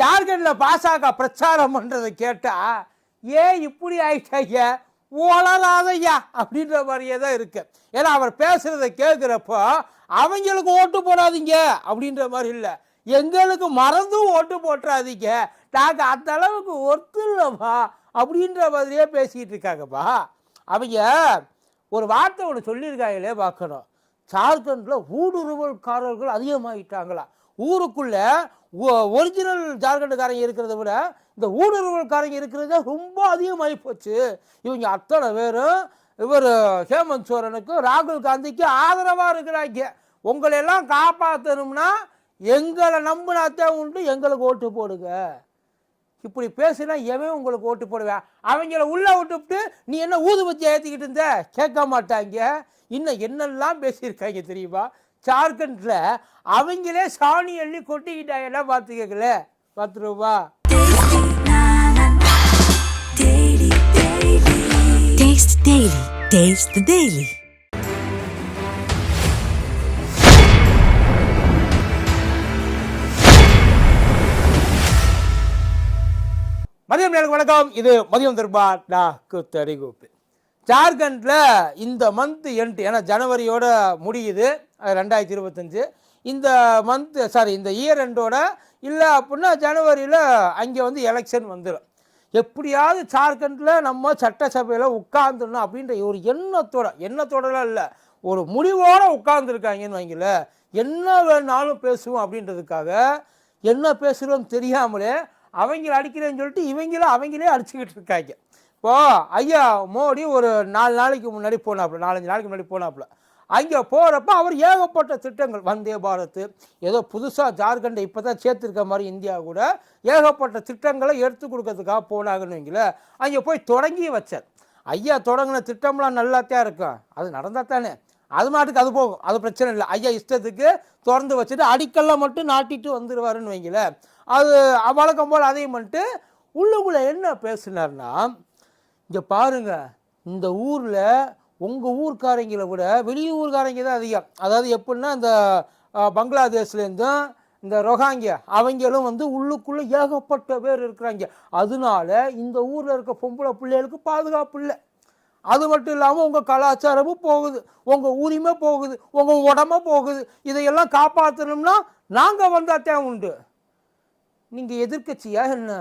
ஜார்க்கண்டில் பாசக பிரச்சாரம் பண்ணுறதை கேட்டால் ஏன் இப்படி ஆயிட்டாங்க வளராதையா அப்படின்ற மாதிரியே தான் இருக்கு. ஏன்னா அவர் பேசுகிறத கேட்குறப்போ அவங்களுக்கு ஓட்டு போடாதீங்க அப்படின்ற மாதிரி இல்லை. எங்களுக்கு மறந்தும் ஓட்டு போட்டுறாதீங்க. நாங்கள் அந்த அளவுக்கு ஒர்த்து இல்லைப்பா அப்படின்ற மாதிரியே பேசிக்கிட்டு இருக்காங்கப்பா. அவங்க ஒரு வார்த்தை ஒன்று சொல்லியிருக்காங்களே பார்க்கணும். ஜார்க்கண்டில் ஊடுருவல்காரர்கள் அதிகமாகிட்டாங்களா ஊருக்குள்ள ஒரிஜினல் ஜார்க்கண்டுக்காரங்க இருக்கிறத விட இந்த ஊடுருவல்காரங்க இருக்கிறது ரொம்ப அதிகமாகி போச்சு. இவங்க அத்தனை பேரும் இவர் ஹேமந்த் சோரனுக்கும் ராகுல் காந்திக்கும் ஆதரவாக இருக்கிறாங்க. உங்களை எல்லாம் காப்பாற்றணும்னா எங்களை நம்பினாத்தான் உண்டு எங்களுக்கு ஓட்டு போடுங்க. இப்படி பேசினா எவன் உங்களுக்கு ஓட்டு போடுவேன் அவங்கள உள்ள விட்டுவிட்டு நீ என்ன ஊதுபத்தி ஏற்றிக்கிட்டு இருந்த? கேட்க மாட்டாங்க. இன்னும் என்னெல்லாம் பேசியிருக்காங்க தெரியுமா? ஜார்க்கண்டில் அவங்களே சாணி அள்ளி கொட்டிக்கிட்டாங்கன்னா பார்த்துக்கல பத்து ரூபா. Daily, மதியம் நேரம் வணக்கம். இது மதியம் தர்பா டா குத்தடி கூப்பு ஜார்க்கண்டில் இந்த மந்த் எண்ட் ஏன்னா ஜனவரியோட முடியுது. ரெண்டாயிரத்தி இருபத்தஞ்சு. இந்த மந்த் சாரி இந்த இயர் எண்டோட இல்லை அப்படின்னா ஜனவரியில் அங்கே வந்து எலெக்ஷன் வந்துடும் எப்படியாவது ஜார்க்கண்டில் நம்ம சட்டசபையில் உட்காந்துடணும் அப்படின்ற ஒரு எண்ணத்தோட எண்ணத்தோடலாம் இல்லை ஒரு முடிவோடு உட்காந்துருக்காங்கன்னு வைங்கள என்ன வேணாலும் பேசுவோம் அப்படின்றதுக்காக என்ன பேசுகிறோம் தெரியாமலே அவங்கள அடிக்கிறேன்னு சொல்லிட்டு இவங்களும் அவங்களே அடிச்சுக்கிட்டு இருக்காங்க. இப்போது ஐயா மோடி ஒரு நாலு நாளைக்கு முன்னாடி போனாப்புல நாலஞ்சு நாளைக்கு முன்னாடி போனாப்புல. அங்கே போகிறப்ப அவர் ஏகப்பட்ட திட்டங்கள். வந்தே பாரத். ஏதோ புதுசாக ஜார்க்கண்டை இப்போ தான் சேர்த்துருக்க மாதிரி இந்தியா கூட ஏகப்பட்ட திட்டங்களை எடுத்து கொடுக்கறதுக்காக போனாங்கன்னு வைங்களேன் அங்கே போய் தொடங்கி வச்சார் ஐயா தொடங்கின திட்டம்லாம் நல்லாத்தான் இருக்கும். அது நடந்தால் தானே. அது மாட்டுக்கு அது போகும். அது பிரச்சனை இல்லை. ஐயா இஷ்டத்துக்கு திறந்து வச்சுட்டு அடிக்கல்ல மட்டும் நாட்டிட்டு வந்துடுவாருன்னு வைங்களேன் அது வழக்கம் போல் அதையும் பண்ணிட்டு உள்ளுக்குள்ளே என்ன பேசினார்னா இங்கே பாருங்க இந்த ஊரில் உங்கள் ஊர்க்காரங்களை விட வெளியூர்காரங்க தான் அதிகம். அதாவது எப்படின்னா இந்த பங்களாதேஷ்லேருந்தும் இந்த ரொஹாங்கியா அவங்களும் வந்து உள்ளுக்குள்ளே ஏகப்பட்ட பேர் இருக்கிறாங்க. அதனால இந்த ஊரில் இருக்க பொம்பளை பிள்ளைகளுக்கு பாதுகாப்பு இல்லை. அது மட்டும் இல்லாமல் உங்கள் கலாச்சாரமும் போகுது. உங்கள் உரிமை போகுது. உங்கள் உடம்ப போகுது. இதையெல்லாம் காப்பாற்றணும்னா நாங்கள் வந்தாத்தான் உண்டு. நீங்கள் எதிர்கட்சியா என்ன?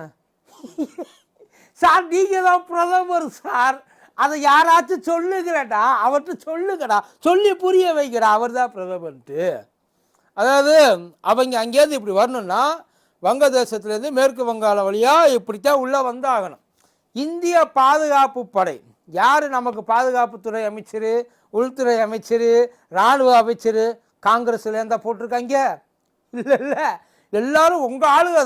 சார் நீங்கள் தான் பிரதமர் சார். அதை யாராச்சும் சொல்லுகிறடா அவர்கிட்ட சொல்லுங்கடா சொல்லி புரிய வைக்கடா அவர் தான் பிரதமர்ன்ட்டு. அதாவது அவங்க அங்கேருந்து இப்படி வரணும்னா வங்கதேசத்துலேருந்து மேற்கு வங்காளம் வழியாக இப்படித்தான் உள்ளே வந்தாகணும். இந்திய பாதுகாப்பு படை யார் நமக்கு பாதுகாப்புத்துறை அமைச்சர் உள்துறை அமைச்சர் இராணுவ அமைச்சர் காங்கிரஸ்லேருந்தா போட்டிருக்காங்க? இல்லை இல்லை. எல்லோரும் உங்கள் ஆளுங்க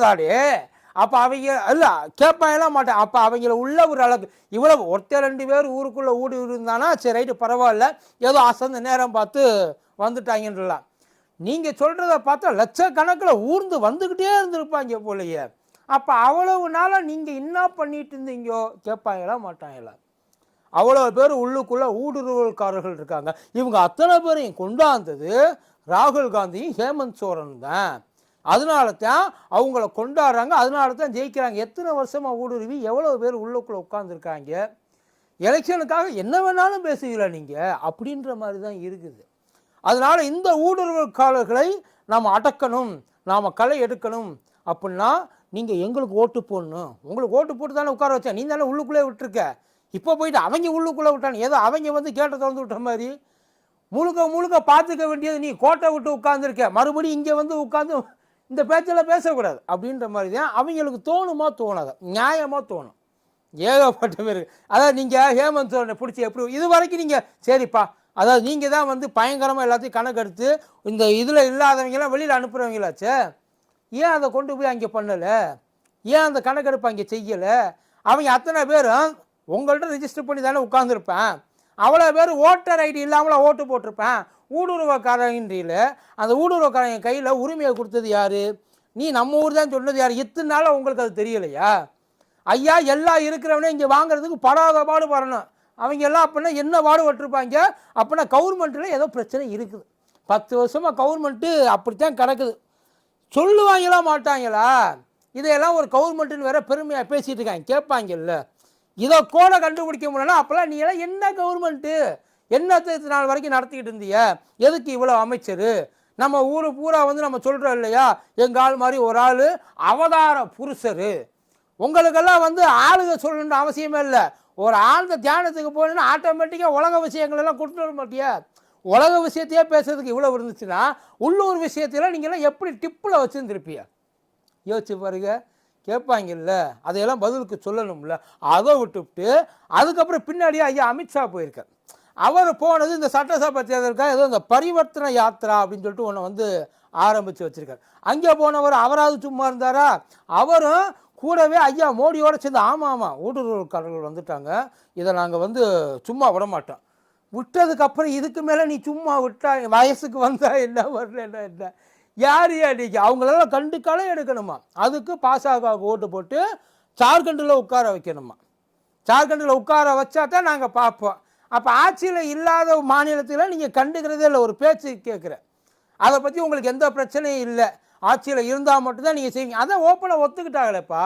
அப்போ அவங்க இல்லை கேட்பாங்கலாம் மாட்டேன். அப்போ அவங்கள உள்ள ஒரு அளவுக்கு இவ்வளவு ஒருத்தர் ரெண்டு பேர் ஊருக்குள்ளே ஊடி இருந்தானா சரி ரைட்டு பரவாயில்ல. ஏதோ அசந்த நேரம் பார்த்து வந்துட்டாங்கன்றலாம் நீங்கள் சொல்கிறத பார்த்தா லட்சக்கணக்கில் ஊர்ந்து வந்துக்கிட்டே இருந்திருப்பாங்க போலயே. அப்போ அவ்வளவு நாளாக நீங்கள் என்ன பண்ணிட்டு இருந்தீங்கோ? கேட்பாங்களா மாட்டாங்களா அவ்வளோ பேர் உள்ளுக்குள்ளே ஊடுருவல்காரர்கள் இருக்காங்க. இவங்க அத்தனை பேரையும் கொண்டாந்தது ராகுல் காந்தியும் ஹேமந்த் சோரன் தான். அதனால தான் அவங்கள கொண்டாடுறாங்க. அதனால தான் ஜெயிக்கிறாங்க. எத்தனை வருஷமாக ஊடுருவி எவ்வளோ பேர் உள்ளுக்குள்ளே உட்காந்துருக்காங்க எலெக்ஷனுக்காக என்ன வேணாலும் பேசுகிறா நீங்கள் அப்படின்ற மாதிரி தான் இருக்குது. அதனால் இந்த ஊடுருவல்காரர்களை நாம் அடக்கணும். நாம் களை எடுக்கணும். அப்படின்னா நீங்கள் எங்களுக்கு ஓட்டு போடணும். உங்களுக்கு ஓட்டு போட்டு தானே உட்கார வச்சேன். நீ தானே உள்ளுக்குள்ளே விட்டுருக்க. இப்போ போயிட்டு அவங்க உள்ளுக்குள்ளே விட்டானு ஏதோ அவங்க வந்து கேட்ட திறந்து விட்ட மாதிரி. முழுக்க முழுக்க பார்த்துக்க வேண்டியது நீ கோட்டை விட்டு உட்காந்துருக்க மறுபடியும் இங்கே வந்து உட்காந்து இந்த பேச்செல்லாம் பேசக்கூடாது. அப்படின்ற மாதிரி தான் அவங்களுக்கு தோணுமா தோணாத. நியாயமாக தோணும். ஏகப்பட்ட பேர் அதாவது நீங்கள் ஹேமந்த் சோரனை பிடிச்சி எப்படி இது வரைக்கும் நீங்கள் சரிப்பா. அதாவது நீங்கள் தான் வந்து பயங்கரமாக எல்லாத்தையும் கணக்கெடுத்து இந்த இதில் இல்லாதவங்கெல்லாம் வெளியில் அனுப்புகிறவங்களாச்சே ஏன் அதை கொண்டு போய் அங்கே பண்ணலை? ஏன் அந்த கணக்கெடுப்பு அங்கே செய்யலை? அவங்க அத்தனை பேரும் உங்கள்கிட்ட ரிஜிஸ்டர் பண்ணி தானே உட்காந்துருப்பேன் அவ்வளோ பேர் ஓட்டர் ஐடி இல்லாமல் ஓட்டு போட்டிருப்பேன். ஊடுருவக்காரன்றியில் அந்த ஊடுருவக்காரங்க கையில் உரிமையை கொடுத்தது யார்? நீ நம்ம ஊர் தான் சொன்னது யார்? இத்தனை நாளாக உங்களுக்கு அது தெரியலையா? ஐயா எல்லாம் இருக்கிறவனே இங்கே வாங்குறதுக்கு படாத பாடு வரணும் அவங்க எல்லாம் அப்படின்னா என்ன பாடுபட்டிருப்பாங்க அப்படின்னா கவர்மெண்ட்டில் ஏதோ பிரச்சனை இருக்குது. பத்து வருஷமாக கவர்மெண்ட்டு அப்படித்தான் கிடக்குது. சொல்லுவாங்களா மாட்டாங்களா? இதையெல்லாம் ஒரு கவர்மெண்ட்டுன்னு வேற பெருமையாக பேசிகிட்டு இருக்காங்க. கேட்பாங்கல்ல. இதை கூட கண்டுபிடிக்க முடியலன்னா அப்போல்லாம் நீ எல்லாம் என்ன கவர்மெண்ட்டு என்ன நாள் வரைக்கும் நடத்திக்கிட்டு இருந்தீங்க எதுக்கு இவ்வளோ அமைச்சர்? நம்ம ஊர் பூரா வந்து நம்ம சொல்கிறோம் இல்லையா? எங்கள் ஆள் மாதிரி ஒரு ஆள் அவதார புருஷர். உங்களுக்கெல்லாம் வந்து ஆளுக சொல்லணுன்ற அவசியமே இல்லை. ஒரு ஆழ்ந்த தியானத்துக்கு போகணுன்னா ஆட்டோமேட்டிக்காக உலக விஷயங்கள் எல்லாம் கொடுத்துட்டு வர மாட்டியா? உலக விஷயத்தையே பேசுறதுக்கு இவ்வளோ இருந்துச்சுன்னா உள்ளூர் விஷயத்தையெல்லாம் நீங்கள்லாம் எப்படி டிப்பில் வச்சுருந்துருப்பியா யோசிச்சு பாருங்கள் கேட்பாங்கல்ல அதையெல்லாம் பதிலுக்கு சொல்லணும்ல. அதை விட்டுவிட்டு அதுக்கப்புறம் பின்னாடியே ஐயா அமித்ஷா போயிருக்கார். அவர் போனது இந்த சட்டசபை தேர்தலுக்காக ஏதோ இந்த பரிவர்த்தனை யாத்திரா அப்படின்னு சொல்லிட்டு ஒன்று வந்து ஆரம்பித்து வச்சுருக்கார். அங்கே போனவர் அவராவது சும்மா இருந்தாரா? அவரும் கூடவே ஐயா மோடியோட சேர்ந்து ஆமாம் ஆமாம் ஊடுருவல்காரர்கள் வந்துட்டாங்க. இதை நாங்கள் வந்து சும்மா விட மாட்டோம் விட்டதுக்கப்புறம் இதுக்கு மேலே நீ சும்மா விட்டா வயசுக்கு வந்தா என்ன வரல என்ன? யார் அடிக்க? அவங்களெல்லாம் கண்டு எடுக்கணுமா? அதுக்கு பாசக ஓட்டு போட்டு ஜார்க்கண்டில் உட்கார வைக்கணுமா? ஜார்க்கண்டில் உட்கார வச்சா தான் நாங்கள் பார்ப்போம். அப்போ ஆட்சியில் இல்லாத மாநிலத்தில் நீங்கள் கண்டுக்கிறதே இல்லை ஒரு பேச்சு கேட்குறேன் அதை பற்றி உங்களுக்கு எந்த பிரச்சனையும் இல்லை. ஆட்சியில் இருந்தால் மட்டும்தான் நீங்கள் செய்வீங்க. அதை ஓப்பனாக ஒத்துக்கிட்டாங்களேப்பா.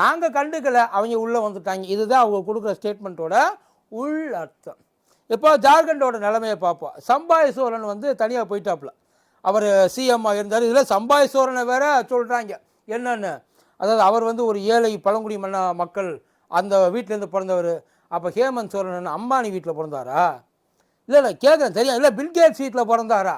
நாங்கள் கண்டுக்கலை அவங்க உள்ளே வந்துட்டாங்க. இதுதான் அவங்க கொடுக்குற ஸ்டேட்மெண்ட்டோட உள் அர்த்தம். இப்போ ஜார்க்கண்டோட நிலைமையை பார்ப்போம். சம்பாய் சோழன் வந்து தனியாக போயிட்டாப்புல. அவர் சிஎம்மாக இருந்தார். இதில் சம்பாய் சோரனை வேற சொல்கிறாங்க என்னென்னு? அதாவது அவர் வந்து ஒரு ஏழை பழங்குடி மன்ன மக்கள் அந்த வீட்டிலேருந்து பிறந்தவர். அப்போ ஹேமந்த் சோரன் அம்பானி வீட்டில் பிறந்தாரா? இல்லை இல்லை கேட்குறேன் தெரியும். இல்லை பில்கேட்ஸ் வீட்டில் பிறந்தாரா?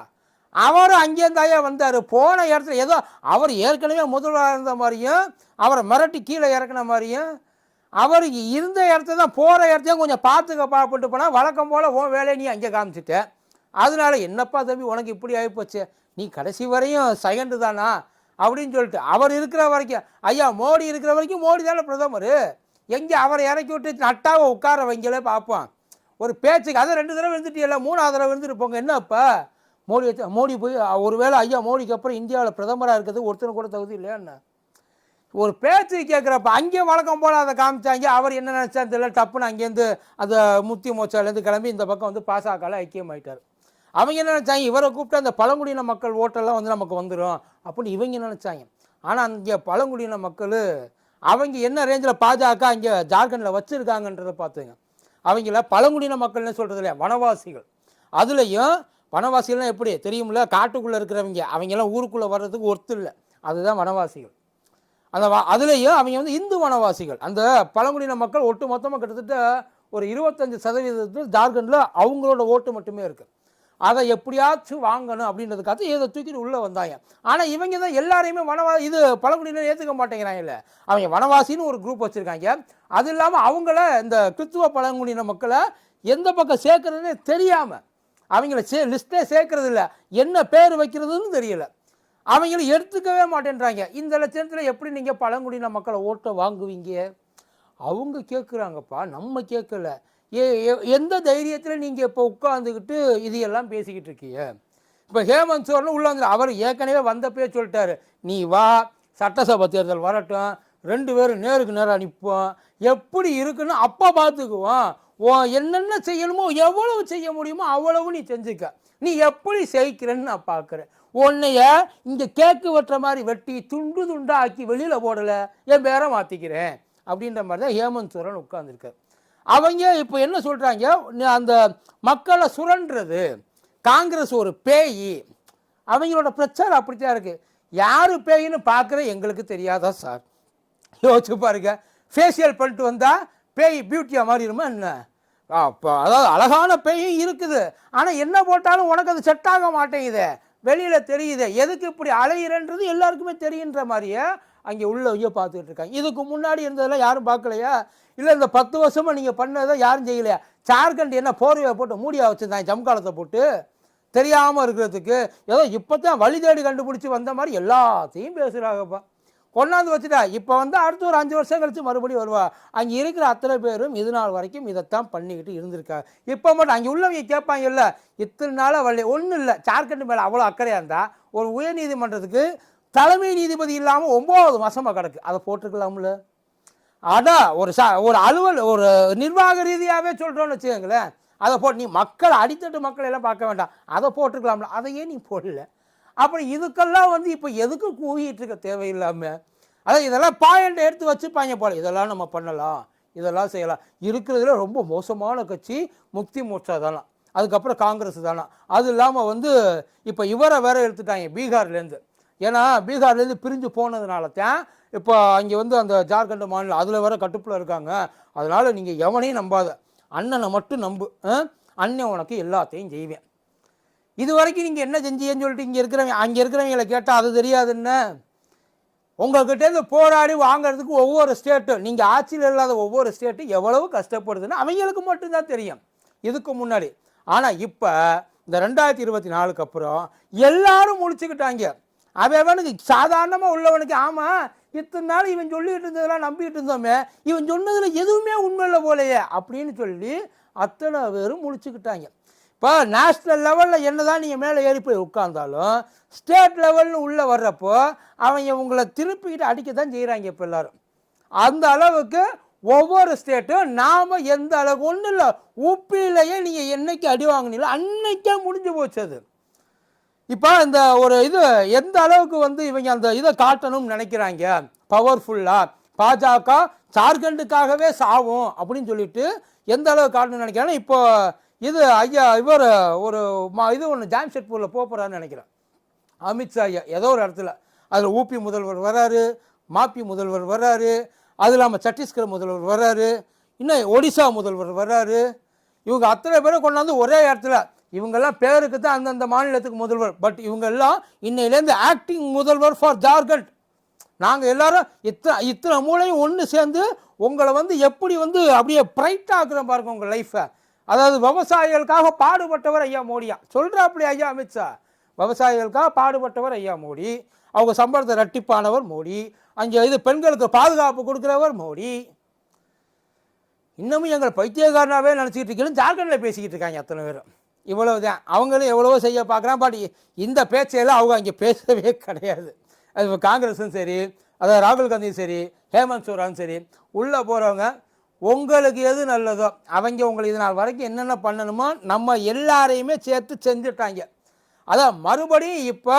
அவரும் அங்கேருந்தாயே வந்தார். போன இடத்துல ஏதோ அவர் ஏற்கனவே முதல்வராக இருந்த மாதிரியும் அவரை மிரட்டி கீழே இறக்குன மாதிரியும் அவருக்கு இருந்த இடத்த தான் போகிற இடத்தையும் கொஞ்சம் பார்த்துக்க பாப்பிட்டு போனால் வழக்கம் போல் ஓ வேலையை நீ அங்கே காமிச்சிட்டேன் அதனால என்னப்பா தம்பி உனக்கு இப்படி ஆகிப்போச்சு நீ கடைசி வரையும் செகண்டு தானா? அப்படின்னு சொல்லிட்டு அவர் இருக்கிற வரைக்கும் ஐயா மோடி இருக்கிற வரைக்கும் மோடி தானே பிரதமர்? எங்கே அவரை இறக்கி விட்டு நட்டாவை உட்கார வைங்களே பார்ப்போம் ஒரு பேச்சுக்கு அதை ரெண்டு தடவை இருந்துட்டியல்ல மூணாவது தடவை இருந்துட்டு போங்க என்னப்பா மோடி வச்சு மோடி போய் ஒருவேளை ஐயா மோடிக்கு அப்புறம் இந்தியாவில் பிரதமராக இருக்கிறது ஒருத்தனுக்கு கூட தகுதி இல்லையான்னு ஒரு பேச்சு கேட்குறப்ப அங்கேயே வழக்கம் போல் அதை காமிச்சாங்க. அவர் என்ன நினச்சான்னு தெரியல டப்புன்னு அங்கேருந்து அந்த முத்தி மோச்சாலேருந்து கிளம்பி இந்த பக்கம் வந்து பாசகல ஐக்கியமாயிட்டார். அவங்க என்ன நினச்சாங்க? இவரை கூப்பிட்டு அந்த பழங்குடியின மக்கள் ஓட்டெல்லாம் வந்து நமக்கு வந்துடும் அப்படின்னு இவங்க நினச்சாங்க? ஆனால் அங்கே பழங்குடியின மக்கள் அவங்க என்ன ரேஞ்சில் பாஜக அங்கே ஜார்க்கண்டில் வச்சுருக்காங்கன்றதை பார்த்துங்க. அவங்கள பழங்குடியின மக்கள்னு சொல்கிறது இல்லையா? வனவாசிகள். அதுலேயும் வனவாசிகள்லாம் எப்படி? தெரியுமில்ல காட்டுக்குள்ளே இருக்கிறவங்க. அவங்கெல்லாம் ஊருக்குள்ளே வர்றதுக்கு ஒர்த்து இல்லை. அதுதான் வனவாசிகள். அந்த வ அதுலேயும் அவங்க வந்து இந்து வனவாசிகள். அந்த பழங்குடியின மக்கள் ஒட்டு மொத்தமாக கிட்டத்தட்ட ஒரு இருபத்தஞ்சு சதவீதத்தில் ஜார்க்கண்டில் அவங்களோட ஓட்டு மட்டுமே இருக்குது அதை எப்படியாச்சும் வாங்கணும் அப்படின்றதுக்காக இதை தூக்கிட்டு உள்ளே வந்தாங்க. ஆனால் இவங்க தான் எல்லாரையுமே வனவா இது பழங்குடியினர் ஏற்றுக்க மாட்டேங்கிறாங்கல்ல அவங்க வனவாசின்னு ஒரு குரூப் வச்சுருக்காங்க. அது இல்லாமல் அவங்கள இந்த கிறித்துவ பழங்குடியின மக்களை எந்த பக்கம் சேர்க்குறதுன்னு தெரியாமல் அவங்கள சே லிஸ்ட்டே சேர்க்கறது இல்லை. என்ன பேர் வைக்கிறதுன்னு தெரியல. அவங்கள எடுத்துக்கவே மாட்டேன்றாங்க. இந்த லட்சணத்தில் எப்படி நீங்கள் பழங்குடியின மக்களை ஓட்டை வாங்குவீங்க? அவங்க கேட்குறாங்கப்பா நம்ம கேட்கல எந்த தைரியத்தில் நீங்கள் இப்போ உட்காந்துக்கிட்டு இதையெல்லாம் பேசிக்கிட்டு இருக்கீங்க? இப்போ ஹேமந்த் சோரன் உள்ளே வந்து அவர் ஏற்கனவே வந்தப்பே சொல்லிட்டாரு நீ வா சட்டசபை தேர்தல் வரட்டும் ரெண்டு பேரும் நேருக்கு நேராக நிற்போம் எப்படி இருக்குன்னு அப்போ பார்த்துக்குவோம் ஓ என்னென்ன செய்யணுமோ எவ்வளவு செய்ய முடியுமோ அவ்வளவு நீ செஞ்சுக்க. நீ எப்படி செய்கிறேன்னு நான் பார்க்குறேன் உன்னைய இங்கே கேக்கு வெட்டுற மாதிரி வெட்டி துண்டு துண்டாக ஆக்கி வெளியில் போடலை என் பேரை மாற்றிக்கிறேன் அப்படின்ற மாதிரி தான் ஹேமந்த் சோரன் உட்காந்துருக்கார் அவங்க இப்போ என்ன சொல்கிறாங்க அந்த மக்களை சுரண்டுறது. காங்கிரஸ் ஒரு பேய். அவங்களோட பிரச்சாரம் அப்படித்தான் இருக்குது யார் பேயின்னு பார்க்குற எங்களுக்கு தெரியாதா சார்? யோசிச்சு பாருங்க. ஃபேஷியல் பண்ணிட்டு வந்தால் பேய் பியூட்டியாக மாறிடுமா என்ன? அப்போ அதாவது அழகான பேயும் இருக்குது. ஆனால் என்ன போட்டாலும் உனக்கு அது செட் ஆக மாட்டேங்குதே. வெளியில் தெரியுது. எதுக்கு இப்படி அலையிறன்றது எல்லாருக்குமே தெரியுன்ற மாதிரியே அங்கே உள்ளவங்க பார்த்துக்கிட்டு இருக்காங்க. இதுக்கு முன்னாடி இருந்ததெல்லாம் யாரும் பார்க்கலையா? இல்லை இந்த பத்து வருஷமாக நீங்கள் பண்ணதை யாரும் செய்யலையா? ஜார்க்கண்ட் என்ன போர்வையை போட்டு மூடியா வச்சுருந்தாங்க ஜம்காலத்தை போட்டு? தெரியாமல் இருக்கிறதுக்கு. ஏதோ இப்போ தான் வழி தேடி கண்டுபிடிச்சி வந்த மாதிரி எல்லாத்தையும் பேசுகிறாங்கப்பா கொண்டாந்து வச்சுட்டா. இப்போ வந்து அடுத்த ஒரு அஞ்சு வருஷம் கழிச்சு மறுபடியும் வருவா. அங்கே இருக்கிற அத்தனை பேரும் இது நாள் வரைக்கும் இதைத்தான் பண்ணிக்கிட்டு இருந்திருக்கா. இப்போ மட்டும் அங்கே உள்ளவங்க கேட்பாங்க இல்லை இத்தனை நாளாக வழி ஒன்றும் இல்லை. ஜார்க்கண்ட் மேலே அவ்வளோ அக்கறையாக இருந்தால் ஒரு உயர்நீதிமன்றத்துக்கு தலைமை நீதிபதி இல்லாமல் ஒம்போது மாதமாக கிடக்கு. அதை போட்டிருக்கலாம்ல. அதான் ஒரு ச ஒரு அலுவல் ஒரு நிர்வாக ரீதியாகவே சொல்கிறோன்னு வச்சுக்கோங்களேன் அதை போட்டு நீ மக்கள் அடித்தட்டு மக்கள் எல்லாம் பார்க்க வேண்டாம். அதை போட்டிருக்கலாம்ல. அதையே நீ போடல. அப்புறம் இதுக்கெல்லாம் வந்து இப்போ எதுக்கு கூவிட்டு இருக்க தேவையில்லாமல் அதான் இதெல்லாம் பாயிண்ட் எடுத்து வச்சுப்பாங்க போல. இதெல்லாம் நம்ம பண்ணலாம். இதெல்லாம் செய்யலாம். இருக்கிறதுல ரொம்ப மோசமான கட்சி முக்தி மோர்ச்சா தானா? அதுக்கப்புறம் காங்கிரஸ் தானா? அது இல்லாமல் வந்து இப்போ இவரை வேற எடுத்துட்டாங்க பீகார்லேருந்து ஏன்னா பீகார்லேருந்து பிரிஞ்சு போனதுனால தான் இப்போ அங்கே வந்து அந்த ஜார்க்கண்ட் மாநிலம் அதில் வர கட்டுப்பில் இருக்காங்க. அதனால் நீங்கள் எவனையும் நம்பாத. அண்ணனை மட்டும் நம்பு. அண்ணன் உனக்கு எல்லாத்தையும் செய்வேன். இது வரைக்கும் நீங்கள் என்ன செஞ்சீங்கன்னு சொல்லிட்டு இங்கே இருக்கிறவங்க அங்கே இருக்கிறவங்களை கேட்டால் அது தெரியாதுன்னு உங்கள்கிட்டேருந்து போராடி வாங்கிறதுக்கு ஒவ்வொரு ஸ்டேட்டும் நீங்கள் ஆட்சியில் இல்லாத ஒவ்வொரு ஸ்டேட்டும் எவ்வளவு கஷ்டப்படுதுன்னு அவங்களுக்கு மட்டும்தான் தெரியும். இதுக்கு முன்னாடி. ஆனால் இப்போ இந்த ரெண்டாயிரத்தி இருபத்தி நாலுக்கு அப்புறம் எல்லாரும் முழிச்சுக்கிட்டாங்க. அவனுக்கு சாதாரணமாக உள்ளவனுக்கு ஆமாம் இத்தனை நாள் இவன் சொல்லிகிட்டு இருந்ததெல்லாம் நம்பிக்கிட்டு இருந்தோமே இவன் சொன்னதில் எதுவுமே உண்மை இல்லை போலையே அப்படின்னு சொல்லி அத்தனை பேரும் முடிச்சுக்கிட்டாங்க இப்போ நேஷ்னல் லெவலில் என்ன தான் நீங்கள் மேலே ஏறி போய் உட்காந்தாலும் ஸ்டேட் லெவல்னு உள்ளே வர்றப்போ அவங்க உங்களை திருப்பிக்கிட்டு அடிக்க தான் செய்கிறாங்க இப்போ எல்லாரும். அந்த அளவுக்கு ஒவ்வொரு ஸ்டேட்டும் நாம் எந்த அளவுக்கு ஒன்றும் இல்லை உப்பிலேயே நீங்கள் என்னைக்கு அடி வாங்கினீங்களோ அன்னைக்கே முடிஞ்சு போச்சு அது. இப்போ இந்த ஒரு இது எந்த அளவுக்கு வந்து இவங்க அந்த இதை காட்டணும்னு நினைக்கிறாங்க? பவர்ஃபுல்லாக பாஜக ஜார்க்கண்டுக்காகவே சாவும் அப்படின்னு சொல்லிட்டு எந்த அளவுக்கு காட்டணும்னு நினைக்கிறாங்க? இப்போ இது ஐயா இவர் ஒரு மா இது ஒன்று ஜாம்ஷெட்பூரில் போக போகிறான்னு நினைக்கிறேன். அமித்ஷா ஐயா ஏதோ ஒரு இடத்துல. அதில் ஊபி முதல்வர் வராரு மாப்பி முதல்வர் வராரு அது இல்லாமல் சத்தீஸ்கர் முதல்வர் வராரு இன்னும் ஒடிசா முதல்வர் வர்றாரு. இவங்க அத்தனை பேரை கொண்டாந்து ஒரே இடத்துல இவங்கெல்லாம் பேருக்கு தான் அந்தந்த மாநிலத்துக்கு முதல்வர். பட் இவங்க எல்லாம் இன்னையிலேருந்து ஆக்டிங் முதல்வர் ஃபார் ஜார்க்கண்ட் நாங்கள் எல்லாரும் இத்தனை இத்தனை மூளையும் ஒன்று சேர்ந்து உங்களை வந்து எப்படி வந்து அப்படியே பிரைட்டாக ஆக்குறோம் பாருங்க உங்கள் லைஃப்பை அதாவது விவசாயிகளுக்காக பாடுபட்டவர் ஐயா மோடியா சொல்கிறாப்புல ஐயா அமித்ஷா விவசாயிகளுக்காக பாடுபட்டவர் ஐயா மோடி. அவங்க சம்பளத்தை ரட்டிப்பானவர் மோடி. அங்கே இது பெண்களுக்கு பாதுகாப்பு கொடுக்குறவர் மோடி. இன்னமும் எங்கள் பைத்தியக்காரனாகவே நினச்சிக்கிட்டு இருக்கீங்கன்னு ஜார்க்கண்டில் பேசிக்கிட்டு இருக்காங்க அத்தனை பேரும். இவ்வளவு தான் அவங்களும் எவ்வளவோ செய்ய பார்க்குறான். பட் இந்த பேச்சையெல்லாம் அவங்க அங்கே பேசவே கிடையாது. அது இப்போ காங்கிரஸும் சரி அதாவது ராகுல் காந்தியும் சரி ஹேமந்த் சோரானும் சரி உள்ளே போகிறவங்க உங்களுக்கு எது நல்லதோ அவங்க உங்களுக்கு இது நாள் வரைக்கும் என்னென்ன பண்ணணுமோ நம்ம எல்லாரையுமே சேர்த்து செஞ்சுட்டாங்க. அதான் மறுபடியும் இப்போ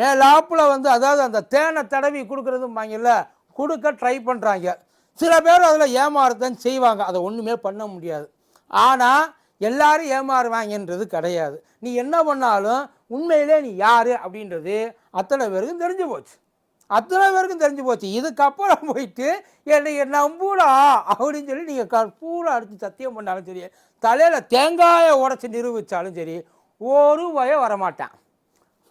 மேலாப்பில் வந்து அதாவது அந்த தேனை தடவி கொடுக்குறதும்பாங்கல்ல கொடுக்க ட்ரை பண்ணுறாங்க சில பேர் அதில் ஏமாறத்தான் செய்வாங்க. அதை ஒன்றுமே பண்ண முடியாது. ஆனால் எல்லாரும் ஏமாறுவாங்கன்றது கிடையாது. நீ என்ன பண்ணாலும் உண்மையிலே நீ யார் அப்படின்றது அத்தனை பேருக்கும் தெரிஞ்சு போச்சு. அத்தனை பேருக்கும் தெரிஞ்சு போச்சு. இதுக்கப்புறம் போயிட்டு என்னை நம்பூடா அப்படின்னு சொல்லி நீங்கள் கற்பூரம் அடித்து சத்தியம் பண்ணாலும் சரி தலையில் தேங்காயை உடச்சி நிரூபித்தாலும் சரி ஒரு வய வரமாட்டான்.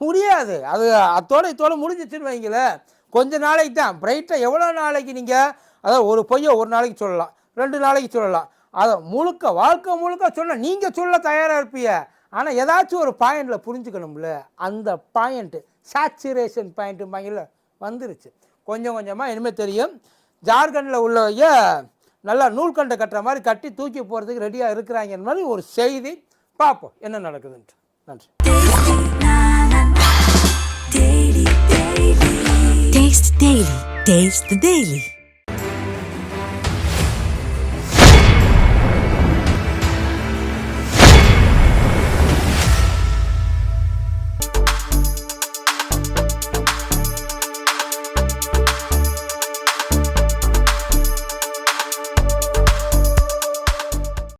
முடியாது. அது அத்தோட இத்தோட முடிஞ்சிச்சுன்னு வைங்களேன். கொஞ்ச நாளைக்கு தான் பிரைட்டாக எவ்வளோ நாளைக்கு நீங்கள் அதாவது ஒரு பொய்யை ஒரு நாளைக்கு சொல்லலாம். ரெண்டு நாளைக்கு சொல்லலாம். அதை முழுக்க வாழ்க்கை முழுக்க சொன்ன நீங்கள் சொல்ல தயாராக இருப்பீங்க ஆனால் ஏதாச்சும் ஒரு பாயிண்டில் புரிஞ்சுக்கணும்ல. அந்த பாயிண்ட்டு சேச்சுரேஷன் பாயிண்ட்டுப்பாங்கல்ல வந்துருச்சு. கொஞ்சம் கொஞ்சமாக இனிமேல் தெரியும். ஜார்க்கண்டில் உள்ளவங்க நல்லா நூல்கண்டை கட்டுற மாதிரி கட்டி தூக்கி போகிறதுக்கு ரெடியாக இருக்கிறாங்க மாதிரி ஒரு செய்தி. பார்ப்போம் என்ன நடக்குதுன்ட்டு. நன்றி. Taste the Daily. Taste the Daily.